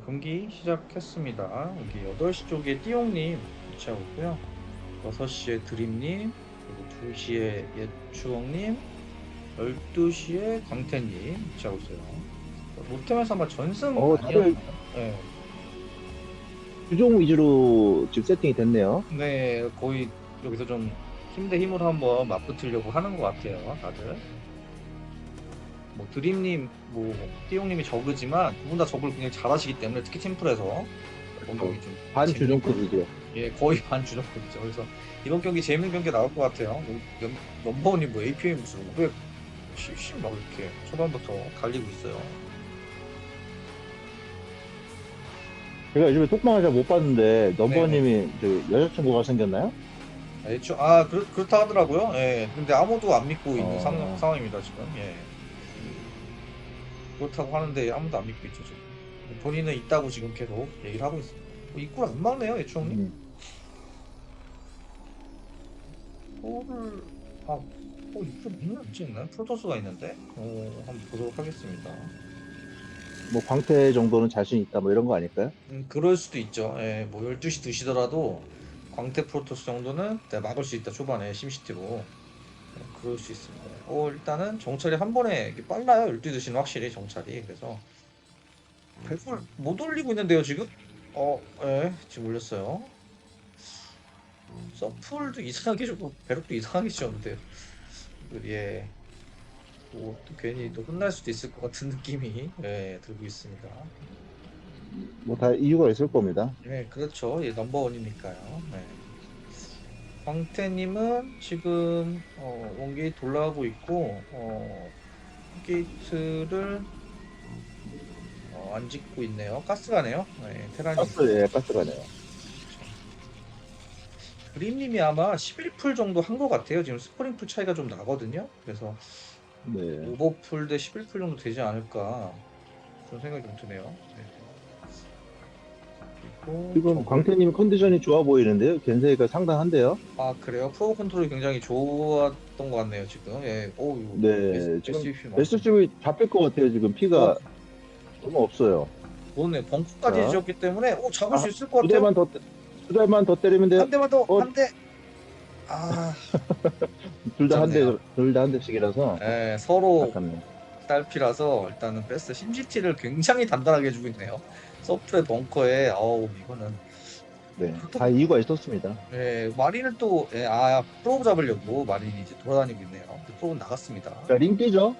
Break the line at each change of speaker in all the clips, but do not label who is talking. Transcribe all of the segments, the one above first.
어, 경기 시작했습니다. 여기 8시 쪽에 띠용님 위치하고 있고요. 6시에 드림님, 그리고 2시에 예추엉님, 12시에 광태님 위치하고 있어요. 롯데면서 아마 전승
어, 다들?
네.
주종 위주로 지금 세팅이 됐네요.
네, 거의 여기서 좀 힘 대 힘으로 한번 맞붙으려고 하는 것 같아요, 다들. 뭐 드림님, 뭐 띠용님이 저그지만 두 분 다 저그를 굉장히 잘하시기 때문에 특히 팀플에서 공격이 좀
반
재밌고,
주종급이죠.
예, 거의 반 주전급이죠. 그래서 이번 경기 재밌는 경기 나올 것 같아요. 뭐, 넘- 넘버원이 뭐 APM 무슨 570 막 이렇게 초반부터 달리고 있어요.
제가 요즘에 톡방을 잘 못 봤는데
네,
넘버님이 그 여자친구가 생겼나요?
아, 애초, 아 그렇, 그렇다 하더라고요. 예, 근데 아무도 안 믿고 있는
어.
상, 상황입니다 지금. 예. 그렇다고 하는데 아무도 안 믿고 있죠 지금. 본인은 있다고 지금 계속 얘기를 하고 있습니다. 뭐 입구를 안 막네요.
음.
토를 아, 어, 입구를 막는 지 있나요? 프로토스가 있는데. 어, 한번 보도록 하겠습니다.
뭐 광태 정도는 자신 있다 뭐 이런 거 아닐까요?
음, 그럴 수도 있죠. 예, 뭐 12시 2시더라도 광태 프로토스 정도는 네, 막을 수 있다 초반에 심시티로 네, 그럴 수 있습니다. 어, 일단은 정찰이 한 번에 이렇게 빨라요. 12시 2시는 확실히 정찰이 그래서 배를 못 올리고 있는데요 지금? 어, 예, 지금 올렸어요. 서플도 이상하게 주고 배럭도 이상하게 지었는데요. 예. 뭐, 또 괜히 또 끝날 수도 있을 것 같은 느낌이 예, 들고 있습니다.
뭐 다 이유가 있을 겁니다.
네, 그렇죠. 예, 넘버원이니까요. 네. 광태님은 지금 어, 원게이트 올라가고 있고 어, 게이트를 어, 안 짓고 있네요. 가스가네요. 네, 테라님.
가스 예 가스가네요.
그림님이 아마 11풀 정도 한 것 같아요. 지금 스프링풀 차이가 좀 나거든요. 그래서
네.
오버풀 대 11풀 정도 되지 않을까 그런 생각이 좀 드네요. 네.
지금 광태님 컨디션이 좋아 보이는데요. 겐세이가 상당한데요.
아 그래요? 프로 컨트롤이 굉장히 좋았던 것 같네요 지금. 예. 오 이거
네,
S-
지금
SCP 막-
SCV 잡힐 것 같아요. 지금 피가 너무 없어요.
벙커까지
자.
지었기 때문에 오 잡을
아,
수 있을 것
두
같아요.
대만 더, 때- 두 대만 더 때리면 돼요.
한 대만 더,
어.
한 대. 아,
둘 다 한 대,
좋네요.
둘 다 한 대씩이라서
예, 서로
아깝네.
딸피라서 일단은 베스트 심시티를 굉장히 단단하게 해주고 있네요. 서프의 벙커에 어우 이거는
네, 다 이유가 있었습니다.
예, 마린을 또 예, 아 프로브 잡으려고 마린이 이제 돌아다니고 있네요. 그 프로브 나갔습니다.
자, 링 뛰죠?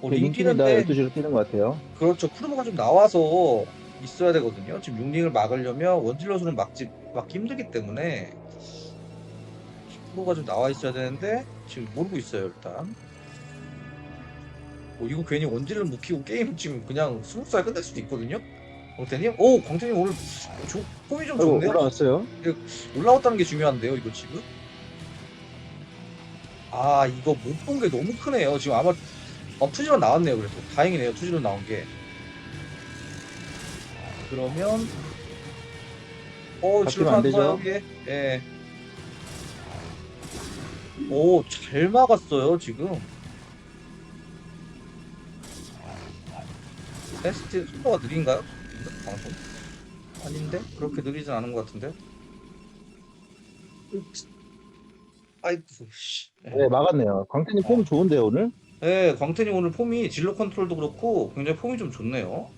어, 링링
뛰는다
뛰는데
12시로 뛰는 것 같아요.
그렇죠. 프로브가 좀 나와서 있어야 되거든요. 지금 육링을 막으려면 원질럿으로는 막지 막기 힘들기 때문에 프로가 좀 나와 있어야 되는데 지금 모르고 있어요 일단. 어, 이거 괜히 못 키고 게임 지금 그냥 스무스하게 끝날 수도 있거든요. 광태님, 오 광태님 오늘 조, 폼이 좀 좋네요.
올라왔어요.
올라왔다는 게 중요한데요, 이거 지금. 아, 이거 못 본 게 너무 크네요. 지금 아마 어, 투지로 나왔네요. 그래도 다행이네요. 투지로 나온 게. 그러면 어, 지금
안 되죠?
예. 오, 잘 막았어요, 지금. 테스트 속도가 느린가요? 방송? 아닌데? 그렇게 느리진 않은 것 같은데? 아이고, 씨.
네, 막았네요. 광태님 폼 좋은데요, 오늘?
네, 광태님 오늘 폼이 진로 컨트롤도 그렇고 굉장히 폼이 좀 좋네요.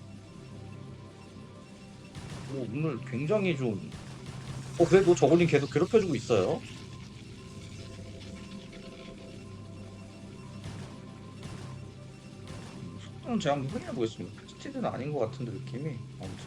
오, 오늘 굉장히 좀. 어, 그래도 저글링 계속 괴롭혀주고 있어요. 속도는 제가 한번 확인해 보겠습니다. 스티드는 아닌 것 같은데 느낌이. 아무튼.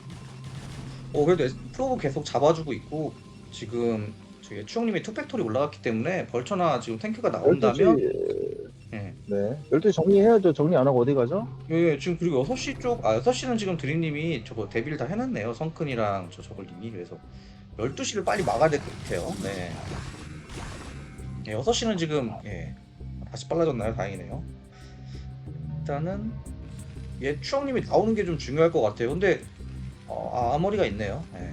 어, 그래도 프로브 계속 잡아주고 있고 지금 저기 추영님이 투팩토리 올라갔기 때문에 벌처나 지금 탱크가 나온다면
12시,
예.
네. 12시 정리해야죠. 정리 안 하고 어디 가죠?
예, 지금 그리고 6시 쪽, 아, 6시는 지금 드림님이 저거 데뷔를 다 해놨네요. 성큰이랑 저 저걸님이. 그래서 12시를 빨리 막아야 될 것 같아요. 네. 예, 6시는 지금, 예, 다시 빨라졌나요? 다행이네요. 일단은, 예, 추억님이 나오는 게 좀 중요할 것 같아요. 근데, 어, 아, 아머리가 있네요. 예.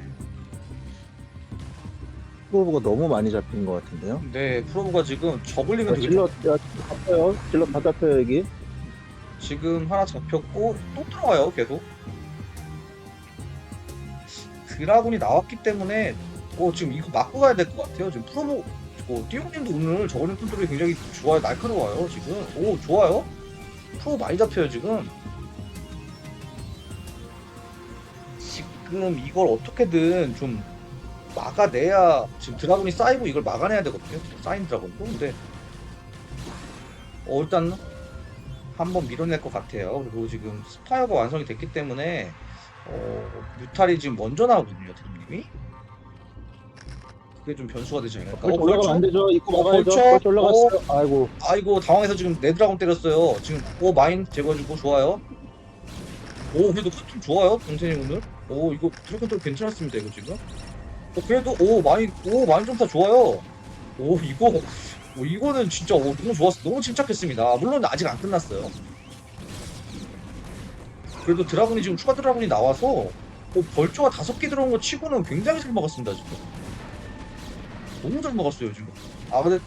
프로브가 너무 많이 잡힌 것 같은데요.
근데 프로브가 지금 저글링을
자,
되게
질럿, 야, 잡혀요. 질럿 다 잡혀요, 여기.
지금 하나 잡혔고, 또 들어와요, 계속. 드라군이 나왔기 때문에 어, 지금 이거 맞고 가야 될 것 같아요. 지금 프로모 어, 띠용님도 오늘 저거는 컨트롤이 굉장히 좋아요. 날카로워요. 지금 오 좋아요. 프로 많이 잡혀요 지금. 지금 이걸 어떻게든 좀 막아내야 지금 드라군이 쌓이고 이걸 막아내야 되거든요. 쌓인 드라군도 근데 어, 일단 한번 밀어낼 것 같아요. 그리고 지금 스파이어가 완성이 됐기 때문에 어, 뮤탈이 지금 먼저 나오거든요, 드림님이. 그게 좀 변수가 되지 않을까? 어,
올라가면 안
벌써?
되죠.
어,
막아야죠.
벌써?
벌써 올라갔어요. 아이고.
아이고 당황해서 지금 레드라곤 때렸어요. 지금 오 마인 제거해주고 좋아요. 오 그래도 컨트롤 좋아요, 동생이 오늘. 오 이거 드랙 컨트롤 괜찮았습니다, 이거 지금. 어, 그래도 오 마인 오 마인 점사 좋아요. 오 이거 오, 이거는 진짜 오, 너무 좋았어, 너무 침착했습니다. 물론 아직 안 끝났어요. 그래도 드라군이 지금 추가 드라군이 나와서 어, 벌초가 다섯 개 들어온 거 치고는 굉장히 잘 먹었습니다 지금. 너무 잘 먹었어요 지금. 아 근데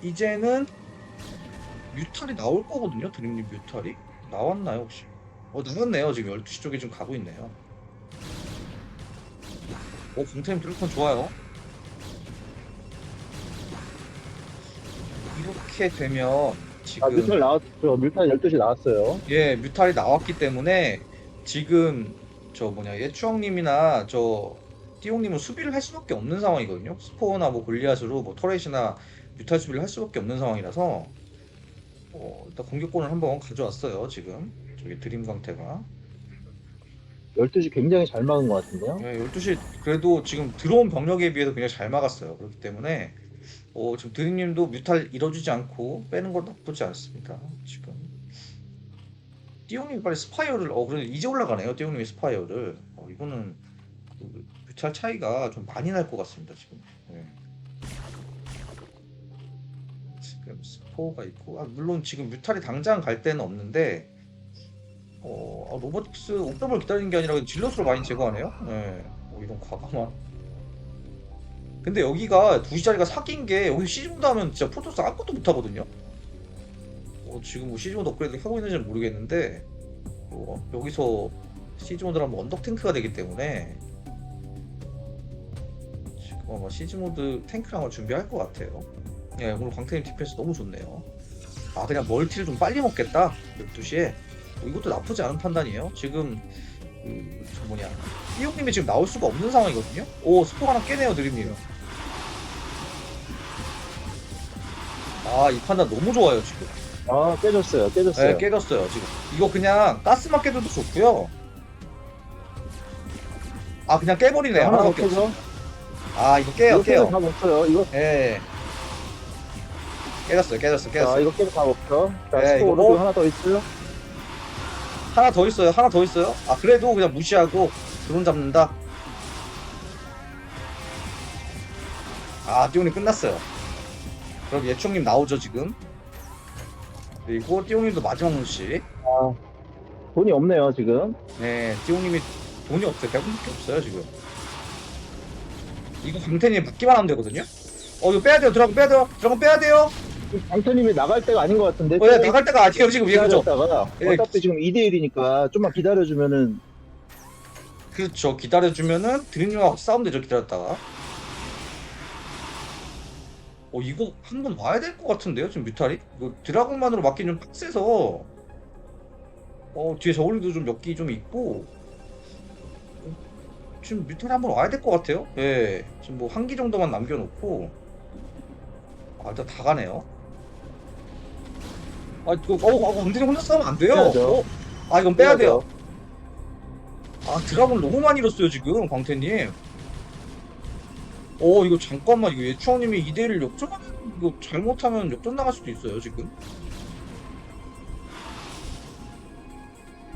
이제는 뮤탈이 나올 거거든요 드림님 뮤탈이 나왔나요 혹시? 어 나왔네요 지금 12시 쪽에 지금 가고 있네요. 오 공템 드래곤 좋아요. 이렇게 되면 지금
아, 뮤탈 나왔죠. 뮤탈 12시 나왔어요.
예, 뮤탈이 나왔기 때문에 지금 저 뭐냐 예추형님이나 저 띠용님은 수비를 할 수밖에 없는 상황이거든요. 스포나 뭐 골리앗으로 뭐 터렛이나 뮤탈 수비를 할 수밖에 없는 상황이라서 어, 일단 공격권을 한번 가져왔어요. 지금 저기 드림 강태가
12시 굉장히 잘 막은 것 같은데요.
예, 12시 그래도 지금 들어온 병력에 비해서 굉장히 잘 막았어요. 그렇기 때문에 어, 지금 드림님도 뮤탈 이뤄주지 않고 빼는 건 나쁘지 않습니다. 지금 띠용님이 빨리 스파이어를 어 그래 이제 올라가네요. 띠용님이 스파이어를 어, 이거는 그 뮤탈 차이가 좀 많이 날 것 같습니다. 지금 예. 지금 스포가 있고 아, 물론 지금 뮤탈이 당장 갈 때는 없는데 어, 아, 로보틱스 옥더블 기다리는 게 아니라 질럿으로 많이 제거하네요. 네. 어, 이런 과감한. 근데 여기가 두시 자리가 사귄 게 여기 시즈모드 하면 진짜 프로토스 아무것도 못 하거든요. 어, 지금 뭐 시즈모드 업그레이드 하고 있는지는 모르겠는데 어, 여기서 시즈모드를 하면 언덕 탱크가 되기 때문에 아마 시즈모드 탱크랑을 준비할 것 같아요. 예, 오늘 광태님 디펜스 너무 좋네요. 아 그냥 멀티를 좀 빨리 먹겠다 12시에 어, 이것도 나쁘지 않은 판단이에요. 지금 그, 저 뭐냐 이용님이 지금 나올 수가 없는 상황이거든요. 오 스포 하나 깨네요 드림님. 아이 판단 너무 좋아요 지금.
아, 깨졌어요. 깨졌어요.
네, 깨졌어요 지금. 이거 그냥 가스만 깨줘도 좋고요. 아 그냥 깨버리네요.
하나 더
하나밖에 없어.
깨죠.
아 이거 깨요
이거 깨면
깨요.
다 먹어요. 이거
예. 깨졌어요 깨졌어
자,
깨졌어.
이거 깨면 다 먹죠. 자,
네,
스포
이거
오른쪽
뭐-
하나 더 있어요.
하나 더 있어요. 하나 더 있어요. 아 그래도 그냥 무시하고 드론 잡는다. 아 띠용님 끝났어요. 그럼 예총님 나오죠 지금. 그리고 띠용님도 마지막 무시.
아, 돈이 없네요, 지금.
네, 띠용님이 돈이 없어요. 100원밖에 없어요 지금. 이거 강태님이 묶기만 하면 되거든요. 어 이거 빼야 돼요. 드라곤 빼야 돼요. 드라곤 빼야 돼요.
강태님이 나갈 때가 아닌 것 같은데.
어, 야, 나갈 때가 아니에요 지금 예, 그죠?
기다렸다가
예.
어차피 지금 2대 1이니까 좀만 기다려주면은
그렇죠. 기다려주면은 드림님하고 싸우면 되죠. 기다렸다가. 어 이거 한번 와야 될 것 같은데요. 지금 뮤탈이. 이거 드라곤만으로 막기 좀 빡세서. 어 뒤에 저울도 좀 몇 기 좀 있고. 어, 지금 뮤탈이 한번 와야 될 것 같아요. 예. 지금 뭐 한 기 정도만 남겨놓고. 아 일단 다 가네요. 아 이거 어, 어 강진이 혼자 싸우면 안 돼요. 어? 아 이건 빼야 돼요. 아 드라곤 너무 많이 잃었어요 지금 광태님 어 이거 잠깐만 이거 예추왕님이 2대1을 역전하면 이거 잘못하면 역전 나갈 수도 있어요 지금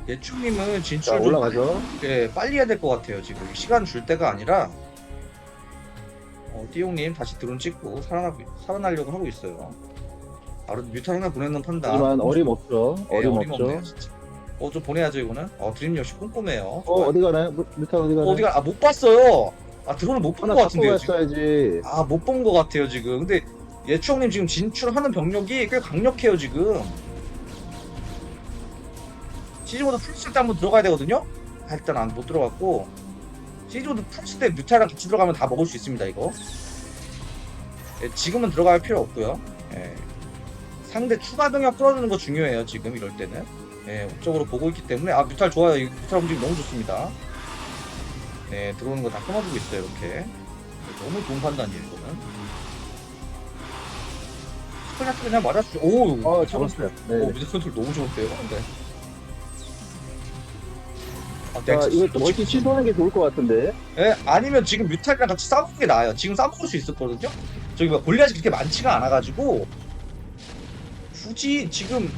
예추님은
자,
진출 좀
올라가죠.
예, 빨리 해야 될 것 같아요 지금 시간 줄 때가 아니라 어, 띠용님 다시 드론 찍고 살아나고 살아나려고 하고 있어요 바로 뮤탈 하나 보내는 판단
하지만 어림없죠.
예,
어림없죠.
어림없네요 진짜 어 좀 보내야죠 이거는 어 드림 역시 꼼꼼해요
어, 어디 가나요? 뮤- 뮤탈 어디 가나요?
어디 가 아 못 봤어요. 아 드론을 못 본
하나
것
잡고
같은데요 지금.
갔어야지.
아 못 본 것 같아요 지금. 근데 예추형님 지금 진출하는 병력이 꽤 강력해요 지금. 시즌보다 풀쓸 때 한번 들어가야 되거든요. 아, 일단 안 못 들어갔고. 시즈모드 풀스 때 뮤타랑 같이 들어가면 다 먹을 수 있습니다 이거 예, 지금은 들어갈 필요 없고요 예. 상대 추가 병력 끌어주는 거 중요해요 지금 이럴 때는. 예, 업적으로 보고 있기 때문에. 아 뮤탈 좋아요. 이 뮤탈 움직임 너무 좋습니다. 네 들어오는 거 다 끊어주고 있어요 이렇게. 너무 좋은 판단이에요 이거는. 그냥 그냥 맞아주죠. 오
어, 잡았어요. 네.
오 미드 컨트롤 너무 좋은데요? 근데 아,
자,
넥서스
이거
또
멀티 취소하는 게 좋을 것 같은데.
예, 아니면 지금 뮤탈이랑 같이 싸우는 게 나아요. 지금 싸먹을 수 있었거든요. 저기 뭐 골리앗이 그렇게 많지가 않아가지고 굳이 지금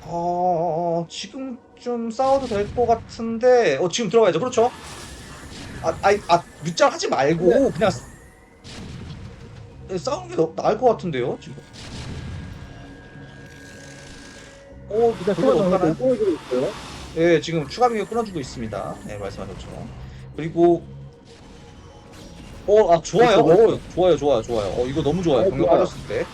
어 지금 좀 싸워도 될 것 같은데 어 지금 들어가야죠. 그렇죠? 아, 아이, 아 하지 말고 그냥 싸- 예, 싸우는 게 더 나을 것 같은데요. 지금. 어,
일단 보여주고 있어요.
예, 지금 추가 병력 끊어주고 있습니다. 네, 말씀하셨죠. 그리고 어, 아 좋아요. 어, 좋아요, 좋아요, 좋아요. 어, 이거 너무 좋아요.
어, 좋아요.
빠졌을 때.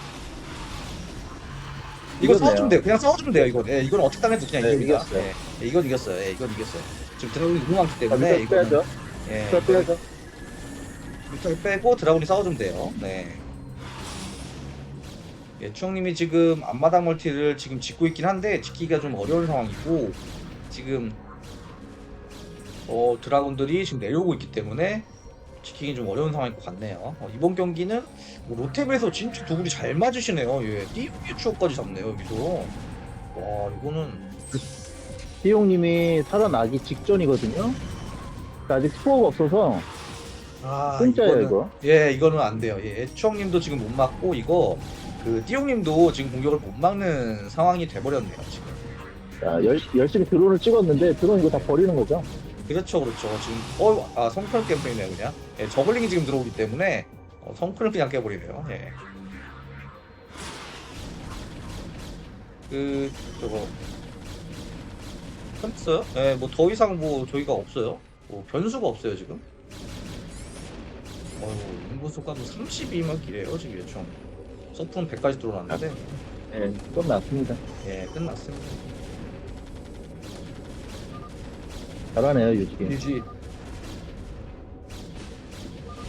이거. 싸워주면 돼요. 그냥 싸워주면 돼요. 이건. 예, 이건 어떻게 당해도 그냥
네,
이깁니다.
이겼어요.
예, 예, 이건 이겼어요. 예, 이건 이겼어요. 지금 드라군이 너무 많기
자,
때문에
뮤탈
이거는
빼야죠.
예,
빼야죠.
뮤탈 빼고 드라군이 싸워주면 돼요. 네. 예, 추영님이 지금 앞마당 멀티를 지금 짓고 있긴 한데 짓기가 좀 어려운 상황이고 지금 어, 드라군들이 지금 내려오고 있기 때문에 지키기 좀 어려운 상황일 것 같네요. 어, 이번 경기는 뭐 로템에서 진짜 두 분이 잘 맞으시네요. 예, 띄우기 추억까지 잡네요 여기서. 와 이거는
희용님이 살아나기 직전이거든요. 아직 스포가 없어서
아
공짜예요
이거는-
이거.
예, 이거는 안 돼요. 예, 추억님도 지금 못 막고 이거 그 띠용님도 지금 공격을 못 막는 상황이 돼버렸네요 지금.
자, 열, 열심히 드론을 찍었는데 드론 이거 다 버리는 거죠.
그렇죠, 그렇죠. 지금 어, 아 성큰을 깨버리네요 그냥. 예, 저글링이 지금 들어오기 때문에 어, 성큰을 그냥 깨버리네요. 예. 그 저거 끝났어요? 예, 뭐 더 이상 뭐 저희가 없어요. 뭐 변수가 없어요 지금. 어휴, 인구수가 뭐 32만 길이에요 지금 총. 서프는 100까지 들어왔는데
네, 끝났습니다.
예, 끝났습니다.
잘하네요, 유지.
유지